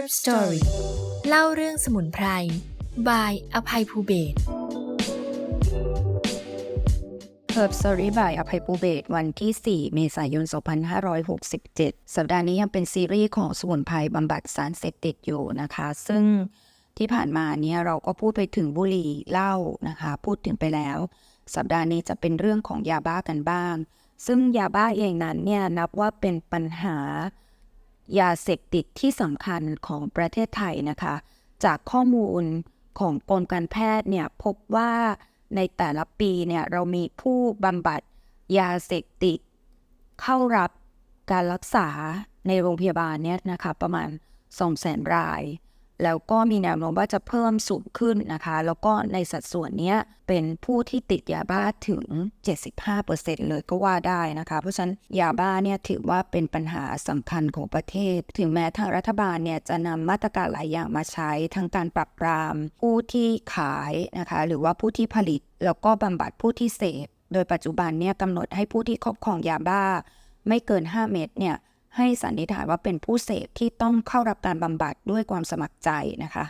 Herb Story เล่าเรื่องสมุนไพรบายอภัยภูเบศร Herb Story by อภัยปูเบศวันที่ 4 เมษายน 2567 สัปดาห์นี้ยังเป็นซีรีส์ของสมุนไพรบำบัดสารเสพติดอยู่นะคะ ซึ่งที่ผ่านมาเนี่ยเราก็พูดไปถึงบุหรี่เหล้านะคะ พูดถึงไปแล้ว สัปดาห์นี้จะเป็นเรื่องของยาบ้ากันบ้าง ซึ่งยาบ้าเองนั้นเนี่ยนับว่าเป็นปัญหา ยาเสพติดที่สำคัญของประเทศไทยนะคะ จากข้อมูลของกรมการแพทย์เนี่ยพบว่าในแต่ละปีเนี่ยเรามีผู้บำบัดยาเสพติด เข้ารับการรักษาในโรงพยาบาลเนี่ยนะคะประมาณ 200,000 ราย แล้วก็มีแนวโน้มว่าจะเพิ่มสูงขึ้นนะคะ แล้วก็ในสัดส่วนนี้เป็นผู้ที่ติดยาบ้าถึง 75%เลยก็ว่าได้นะคะ เพราะฉะนั้นยาบ้าเนี่ยถือว่าเป็นปัญหาสำคัญของประเทศ ถึงแม้ทางรัฐบาลเนี่ยจะนำมาตรการหลายอย่างมาใช้ทั้งการปรับปรามผู้ที่ขายนะคะ หรือว่าผู้ที่ผลิต แล้วก็บำบัดผู้ที่เสพ โดยปัจจุบันเนี่ยกำหนดให้ผู้ที่ครอบครองยาบ้า ไม่เกิน 5 เม็ดเนี่ย ให้สันนิษฐานว่าเป็นผู้เสพที่ต้องเข้ารับการบำบัดด้วยความสมัครใจนะคะ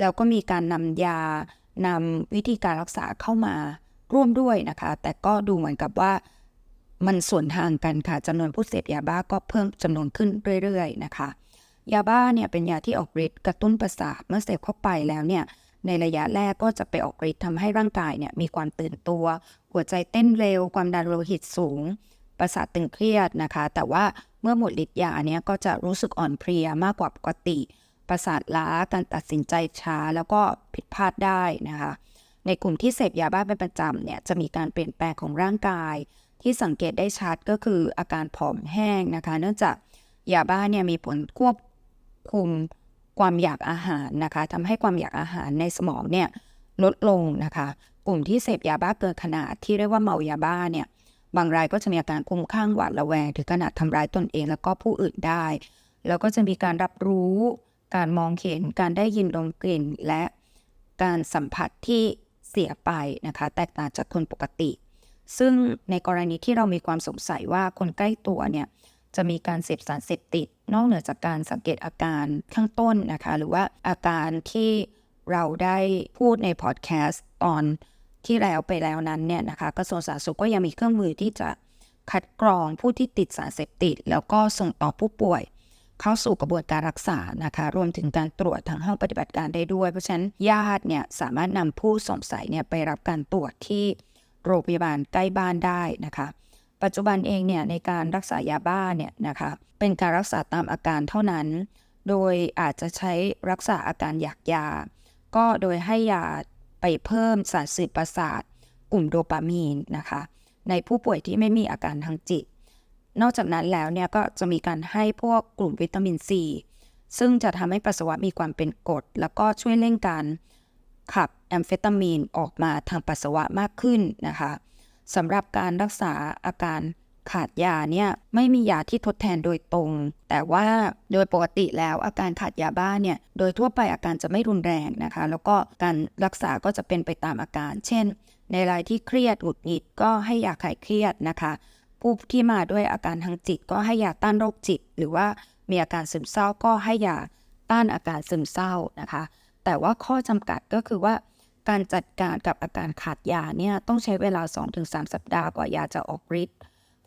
แล้วก็มีการนำยานำวิธีการรักษาเข้ามาร่วมด้วยนะคะ แต่ก็ดูเหมือนกับว่ามันส่วนทางกันค่ะจำนวนผู้เสพยาบ้าก็เพิ่มจำนวนขึ้นเรื่อยๆนะคะ ยาบ้าเนี่ยเป็นยาที่ออกฤทธิ์กระตุ้นประสาทเมื่อเสพเข้าไปแล้วเนี่ยในระยะแรกก็จะไปออกฤทธิ์ทำให้ร่างกายเนี่ยมีความตื่นตัว หัวใจเต้นเร็ว ความดันโลหิตสูง ประสาทตึงเครียดนะคะ แต่ว่า เมื่อหมดฤทธิ์ยาเนี่ยก็จะรู้สึกอ่อนเพลียมากกว่าปกติ ประสาทล้าการตัดสินใจช้าแล้วก็ผิดพลาดได้นะคะ ในกลุ่มที่เสพยาบ้าเป็นประจำเนี่ยจะมีการเปลี่ยนแปลงของร่างกาย ที่สังเกตได้ชัดก็คืออาการผอมแห้งนะคะ เนื่องจากยาบ้าเนี่ยมีผลควบคุมความอยากอาหารนะคะทำให้ความอยากอาหารในสมองเนี่ยลดลงนะคะ กลุ่มที่เสพยาบ้าเกินขนาดที่เรียกว่าเมายาบ้าเนี่ย บางรายก็จะมีอาการคลุ้มคลั่งหวาดระแวงถึงขนาดทำร้ายตนเองแล้วก็ผู้อื่นได้ แล้วก็จะมีการรับรู้ การมองเห็น การได้ยินดมกลิ่น และการสัมผัสที่เสียไปนะคะ แตกต่างจากคนปกติ ซึ่งในกรณีที่เรามีความสงสัยว่าคนใกล้ตัวเนี่ยจะมีการเสพสารเสพติด นอกเหนือจากการสังเกตอาการข้างต้นนะคะ หรือว่าอาการที่เราได้พูดในพอดแคสต์ตอน ที่แล้วไปแล้วนั้นเนี่ยนะคะกระทรวงสาธารณสุขก็ยังมีเครื่องมือที่จะคัดกรองผู้ที่ติดสารเสพติด แล้วก็ส่งต่อผู้ป่วย เข้าสู่กระบวนการรักษานะคะรวมถึงการตรวจทางห้องปฏิบัติการได้ด้วย เพราะฉะนั้นญาติเนี่ยสามารถนำผู้สงสัยเนี่ยไปรับการตรวจที่โรงพยาบาลใกล้บ้านได้นะคะ ปัจจุบันเองเนี่ยในการรักษายาบ้าเนี่ยนะคะเป็นการรักษาตามอาการเท่านั้น โดยอาจจะใช้รักษาอาการอยากยา ก็โดยให้ยา ไปเพิ่มสารสื่อประสาทกลุ่มโดปามีนนะคะ ในผู้ป่วยที่ไม่มีอาการทางจิต นอกจากนั้นแล้วเนี่ยก็จะมีการให้พวกกลุ่มวิตามินซีซึ่งจะทำให้ปัสสาวะมีความเป็นกรดแล้วก็ช่วยเร่งการขับแอมเฟตามีนออกมาทางปัสสาวะมากขึ้นนะคะสำหรับการรักษาอาการ ขาดยาเนี่ยไม่มียาที่ทดแทนโดยตรง แต่ว่าโดยปกติแล้วอาการขาดยาบ้าเนี่ยโดยทั่วไปอาการจะไม่รุนแรงนะคะ แล้วก็การรักษาก็จะเป็นไปตามอาการ เช่น ในรายที่เครียดหงุดหงิดก็ให้ยาคลายเครียดนะคะผู้ที่มาด้วยอาการทางจิตก็ให้ยาต้านโรคจิต หรือว่ามีอาการซึมเศร้าก็ให้ยาต้านอาการซึมเศร้านะคะ แต่ว่าข้อจำกัดก็คือว่าการจัดการกับอาการขาดยาเนี่ยต้องใช้เวลา 2-3 สัปดาห์กว่ายาจะออกฤทธิ์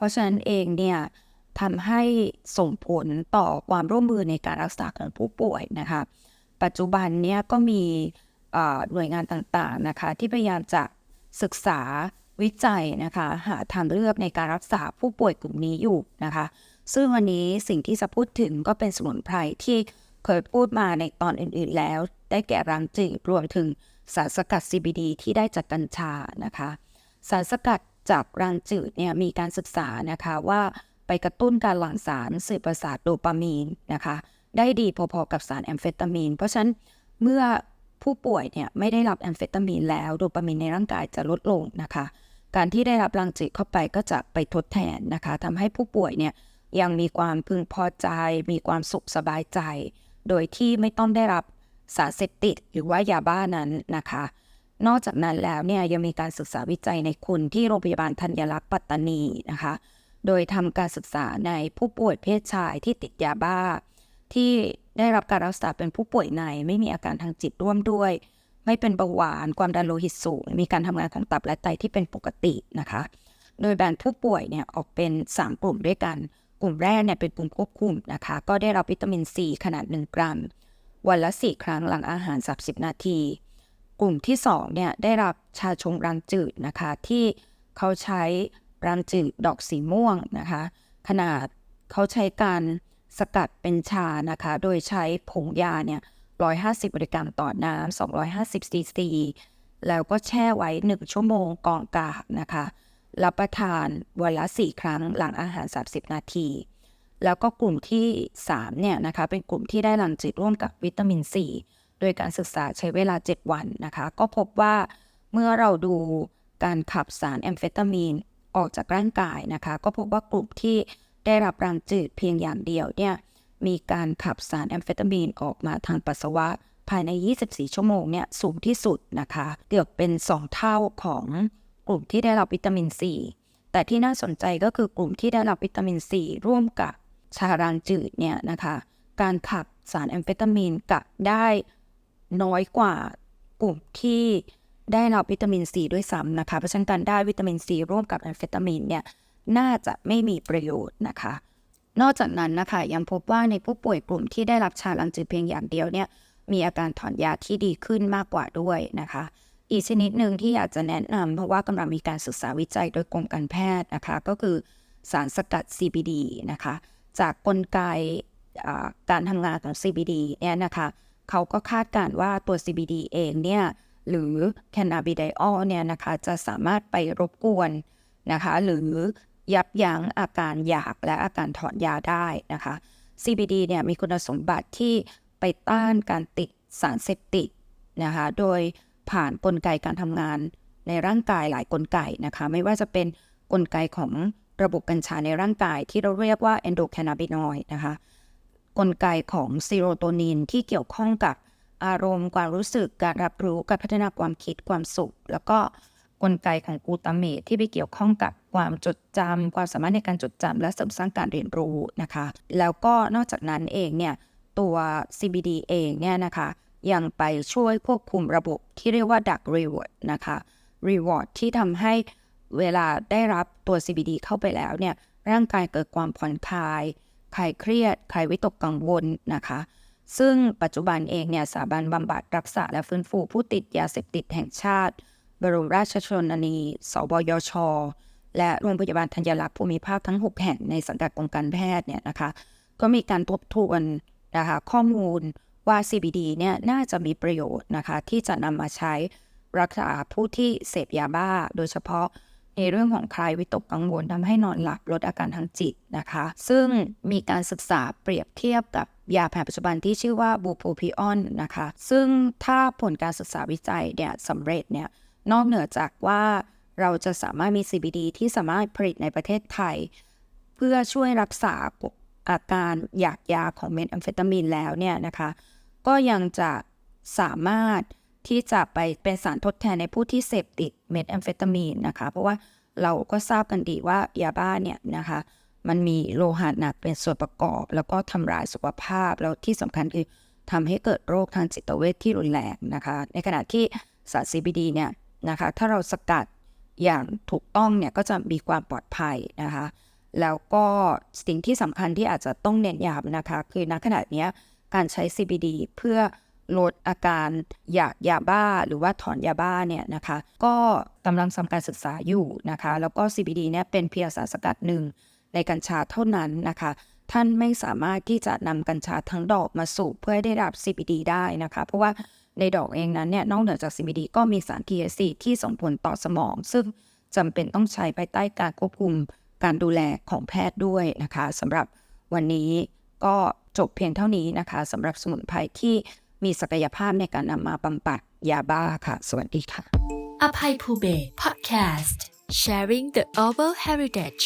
ราะฉะนั้นเองเนี่ยทำให้ส่งผลต่อความร่วมมือในการรักษาของผู้ป่วยนะคะ ปัจจุบันเนี่ยก็มีหน่วยงานต่างๆนะคะ ที่พยายามจะศึกษาวิจัยนะคะ หาทางเลือกในการรักษาผู้ป่วยกลุ่มนี้อยู่นะคะ ซึ่งวันนี้สิ่งที่จะพูดถึงก็เป็นสมุนไพรที่เคยพูดมาในตอนอื่นๆแล้ว ได้แก่รังจืดรวมถึงสารสกัด CBD ที่ได้จากกัญชานะคะ สารสกัด จากรังจืดเนี่ยมีการศึกษานะคะว่าไปกระตุ้นการหลั่งสารสื่อประสาทโดปามีนนะคะได้ดีพอๆกับสารแอมเฟตามีน เพราะฉะนั้นเมื่อผู้ป่วยเนี่ยไม่ได้รับแอมเฟตามีนแล้วโดปามีนในร่างกายจะลดลงนะคะ การที่ได้รับรังจืดเข้าไปก็จะไปทดแทนนะคะทำให้ผู้ป่วยเนี่ยยังมีความพึงพอใจ มีความสุขสบายใจ โดยที่ไม่ต้องได้รับสารเสพติดหรือว่ายาบ้านั้นนะคะ นอกจากนั้นแล้วเนี่ยยังมีการศึกษาวิจัยในคุณที่โรงพยาบาลธัญรักษ์ปัตตานีนะคะ โดยทำการศึกษาในผู้ป่วยเพศชายที่ติดยาบ้า ที่ได้รับการรักษาเป็นผู้ป่วยในไม่มีอาการทางจิตร่วมด้วย ไม่เป็นเบาหวานความดันโลหิตสูง มีการทำงานของตับและไตที่เป็นปกตินะคะ โดยแบ่งผู้ป่วยเนี่ยออกเป็น 3 กลุ่มด้วยกัน กลุ่มแรกเนี่ยเป็นกลุ่มควบคุมนะคะ ก็ได้รับวิตามินซีขนาด 1 กรัม วันละ 4 ครั้งหลังอาหาร 30 นาที กลุ่มที่2เนี่ยได้รับชาชงรังจืดนะคะ ที่เขาใช้รังจืดดอกสีม่วงนะคะ ขนาดเขาใช้การสกัดเป็นชานะคะ โดยใช้ผงยาเนี่ย150มิลลิกรัมต่อน้ำ250ซีซีแล้วก็แช่ไว้ 1 ชั่วโมงก่อนกากนะคะ รับประทานวันละ 4 ครั้งหลังอาหาร 30 นาที แล้วก็กลุ่มที่ 3 เนี่ยนะคะ เป็นกลุ่มที่ได้รังจืดร่วมกับวิตามินซี โดยการศึกษาใช้เวลา 7 วันนะคะ ก็พบว่าเมื่อเราดูการขับสารแอมเฟตามีนออกจากร่างกายนะคะ ก็พบว่ากลุ่มที่ได้รับรังจืดเพียงอย่างเดียวเนี่ยมีการขับสารแอมเฟตามีนออกมาทางปัสสาวะ ภายใน 24 ชั่วโมงเนี่ยสูงที่สุดนะคะ เกือบเป็น 2 เท่าของกลุ่มที่ได้รับวิตามินซีแต่ที่น่าสนใจก็คือกลุ่มที่ได้รับวิตามินซีร่วมกับชารังจืดเนี่ยนะคะ การขับสารแอมเฟตามีนกลับได้ น้อยกว่ากลุ่มที่ได้รับวิตามินซีด้วยซ้ำนะคะเพราะฉะนั้นการได้วิตามินซีร่วมกับแอมเฟตามีนเนี่ยน่าจะไม่มีประโยชน์นะคะ นอกจากนั้นนะคะยังพบว่าในผู้ป่วยกลุ่มที่ได้รับชาลังจืดเพียงอย่างเดียวเนี่ยมีอาการถอนยาที่ดีขึ้นมากกว่าด้วยนะคะ อีกชนิดหนึ่งที่อยากจะแนะนำเพราะว่ากำลังมีการศึกษาวิจัยโดยกรมการแพทย์นะคะ ก็คือสารสกัด CBD นะคะ จากกลไกการทำงานของ CBD เนี่ยนะคะ เขาก็คาดการ์ว่าตัว CBD เองเนี่ยหรือ cannabidiol เนี่ยนะคะจะสามารถไปรบกวนนะคะหรือยับยั้งอาการอยากและอาการถอนยาได้นะคะ CBD เนี่ยมีคุณสมบัติที่ไปต้านการติดสารเสพติดนะคะโดยผ่านกลไกการทำงานในร่างกายหลายกลไกนะคะไม่ว่าจะเป็นกลไกของระบบกัญชาในร่างกายที่เราเรียกว่า endocannabinoid นะคะ กลไกของซีโรโทนินที่เกี่ยวข้องกับอารมณ์ความรู้สึกการรับรู้การพัฒนาความคิดความสุข แล้วก็กลไกของกูตาเมตที่ไปเกี่ยวข้องกับความจดจำความสามารถในการจดจำและเสริมสร้างการเรียนรู้นะคะ แล้วก็นอกจากนั้นเองเนี่ยตัว CBD เองเนี่ยนะคะยังไปช่วยควบคุมระบบที่เรียกว่า Dark Reward นะคะ Reward ที่ทำให้เวลาได้รับตัว CBD เข้าไปแล้วเนี่ยร่างกายเกิดความผ่อนคลาย คลายเครียดคลายวิตกกังวลนะคะ ซึ่งปัจจุบันเองเนี่ยสถาบันบำบัดรักษาและฟื้นฟูผู้ติดยาเสพติดแห่งชาติ บรมราชชนนี สบยช และโรงพยาบาลธัญรักษ์ภูมิภาคทั้ง 6 แห่งในสังกัดกรมการแพทย์เนี่ยนะคะ ก็มีการทบทวนนะคะข้อมูลว่า CBD เนี่ยน่าจะมีประโยชน์นะคะที่จะนำมาใช้รักษาผู้ที่เสพยาบ้า โดยเฉพาะ ในเรื่องของคลายวิตกกังวลทำให้นอนหลับลดอาการทางจิตนะคะ ซึ่งมีการศึกษาเปรียบเทียบกับยาแผนปัจจุบันที่ชื่อว่าบูโพพิออนนะคะ ซึ่งถ้าผลการศึกษาวิจัยเนี่ยสำเร็จเนี่ยนอกเหนือจากว่าเราจะสามารถมี CBD ที่สามารถผลิตในประเทศไทย เพื่อช่วยรักษาอาการอยากยาของเมทแอมเฟตามีนแล้วเนี่ยนะคะ ก็ยังจะสามารถ ที่จะไปเป็นสารทดแทนในผู้ที่เสพติดเมทแอมเฟตามีนนะคะ เพราะว่าเราก็ทราบกันดีว่ายาบ้าเนี่ยนะคะ มันมีโลหะหนักเป็นส่วนประกอบ แล้วก็ทำลายสุขภาพ แล้วที่สำคัญคือทำให้เกิดโรคทางจิตเวชที่รุนแรงนะคะ ในขณะที่สาร CBD เนี่ยนะคะ ถ้าเราสกัดอย่างถูกต้องเนี่ยก็จะมีความปลอดภัยนะคะ แล้วก็สิ่งที่สำคัญที่อาจจะต้องเน้นย้ำนะคะ คือณขณะนี้การใช้ CBD เพื่อ ลดอาการอยากยาบ้าหรือว่าถอนยาบ้าเนี่ยนะคะก็กำลังทำการศึกษาอยู่นะคะ แล้วก็ CBD เนี่ยเป็นเพียงสารสกัดหนึ่งในกัญชาเท่านั้นนะคะ ท่านไม่สามารถที่จะนำกัญชาทั้งดอกมาสูบเพื่อได้รับ CBD ได้นะคะ เพราะว่าในดอกเองนั้นเนี่ยนอกเหนือจาก CBD ก็มีสาร THC ที่ส่งผลต่อสมอง ซึ่งจำเป็นต้องใช้ภายใต้การควบคุมการดูแลของแพทย์ด้วยนะคะสำหรับวันนี้ก็จบเพียงเท่านี้นะคะสำหรับสมุนไพรที่ มีศักยภาพในการนำมาบำบัดยาบ้าค่ะ สวัสดีค่ะ อภัยภูเบศ Podcast Sharing the Oval Heritage